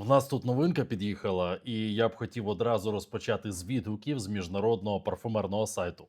В нас тут новинка під'їхала, і я б хотів одразу розпочати з відгуків з міжнародного парфумерного сайту.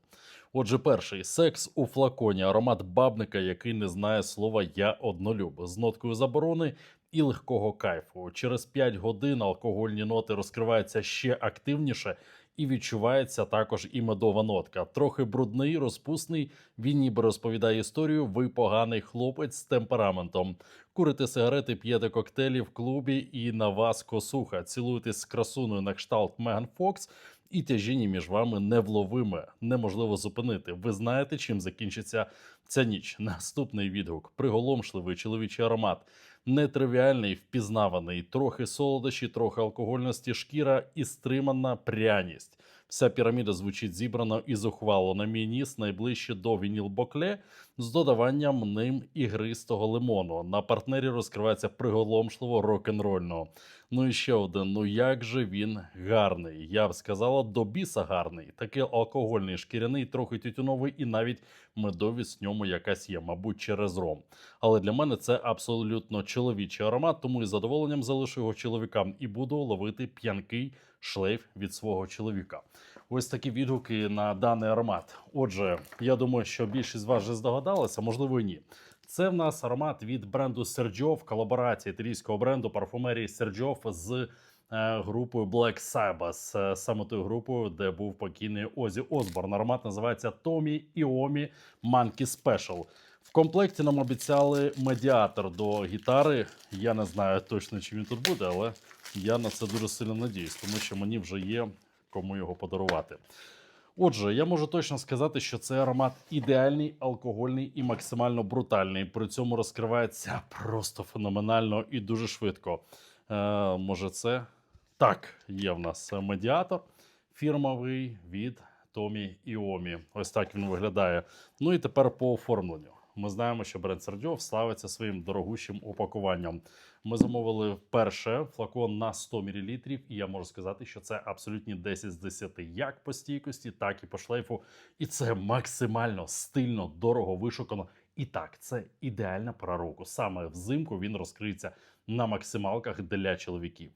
Отже, перший секс у флаконі, аромат бабника, який не знає слова Я однолюб з ноткою заборони і легкого кайфу. Через 5 годин алкогольні ноти розкриваються ще активніше. І відчувається також і медова нотка. Трохи брудний, розпусний. Він ніби розповідає історію. Ви поганий хлопець з темпераментом. Курите сигарети, п'єте коктейлі в клубі і на вас косуха. Цілуєтесь з красуною на кшталт Меган Фокс, і тяжіння між вами невловиме, неможливо зупинити. Ви знаєте, чим закінчиться ця ніч. Наступний відгук: приголомшливий чоловічий аромат. Нетривіальний, впізнаваний, трохи солодощі, трохи алкогольності, шкіра і стримана пряність. Вся піраміда звучить зібрано і зухвало. На мій ніс найближче до вініл бокле з додаванням ним ігристого лимону. На партнері розкривається приголомшливо рок-н-рольно. Ну і ще один. Ну як же він гарний? Я б сказала, до біса гарний. Такий алкогольний, шкіряний, трохи тютюновий, і навіть медовість в ньому якась є, мабуть, через ром. Але для мене це абсолютно чоловічий аромат, тому із задоволенням залишу його чоловікам і буду ловити п'янкий шлейф від свого чоловіка. Ось такі відгуки на даний аромат. Отже, я думаю, що більшість з вас вже здогадалася, можливо, і ні. Це в нас аромат від бренду Sergio в колаборації італійського бренду парфумерії Sergio з е, групою Black Sabbath, е, саме тою групою, де був покійний Озі Осборн. Аромат називається Tommy Iommi Monkey Special. В комплекті нам обіцяли медіатор до гітари. Я не знаю точно, чи він тут буде, але я на це дуже сильно надіюсь, тому що мені вже є кому його подарувати. Отже, я можу точно сказати, що цей аромат ідеальний, алкогольний і максимально брутальний. При цьому розкривається просто феноменально і дуже швидко. Е, може, це так, є в нас медіатор фірмовий від Томі Іомі. Ось так він виглядає. Ну і тепер по оформленню. Ми знаємо, що бренд Сердьов славиться своїм дорогущим упакуванням. Ми замовили вперше флакон на 100 мл, і я можу сказати, що це абсолютні 10 з 10 як по стійкості, так і по шлейфу. І це максимально стильно, дорого, вишукано. І так, це ідеальна пора року. Саме взимку він розкриється на максималках для чоловіків.